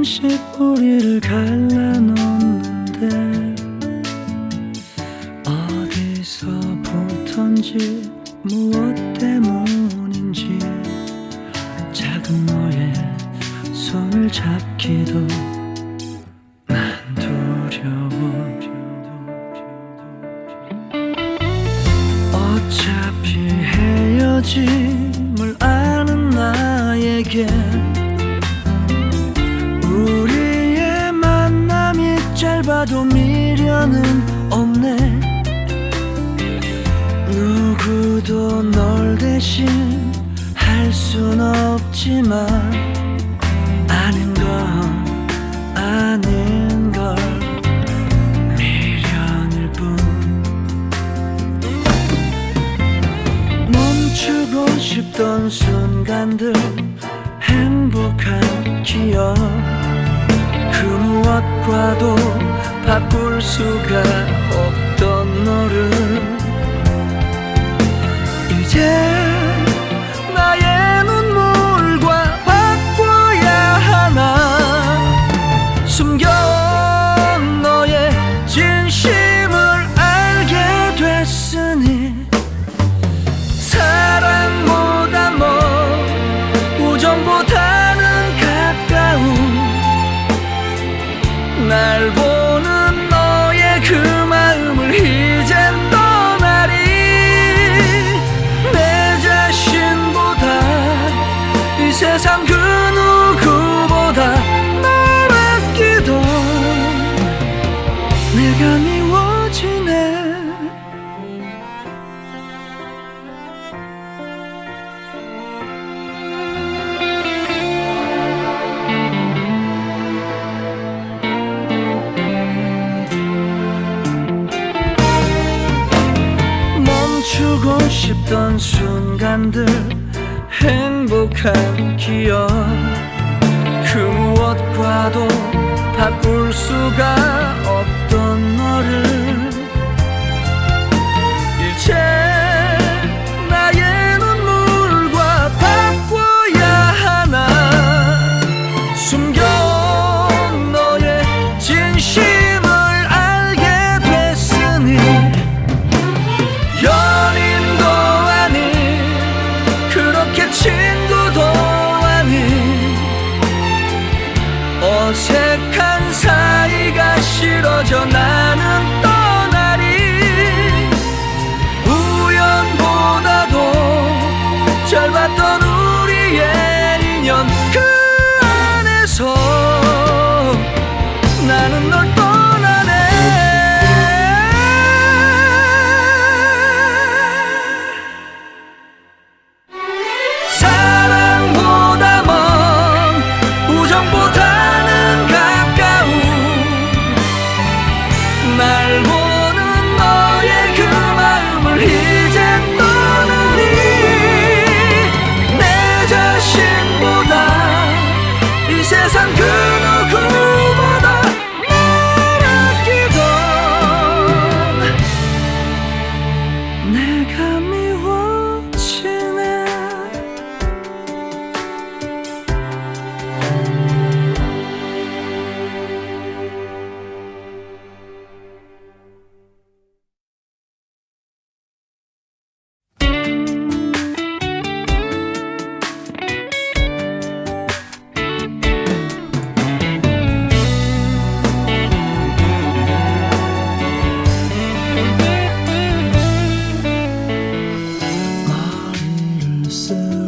조금씩 우리를 갈라놓는데 어디서부턴지 무엇 때문인지 작은 너의 손을 잡기도 난 두려워 어차피 헤어질 짧아도 미련은 없네. 누구도 널 대신 할 순 없지만 아는 건 아는 걸 미련일 뿐. 멈추고 싶던 순간들 행복한 기억 그 무엇과도 바꿀 수가 없던 너를. 이제 내가 미워지네. 멈추고 싶던 순간들 행복한 기억. 그 무엇과도 바꿀 수가 없 던 너를 젖어나 So.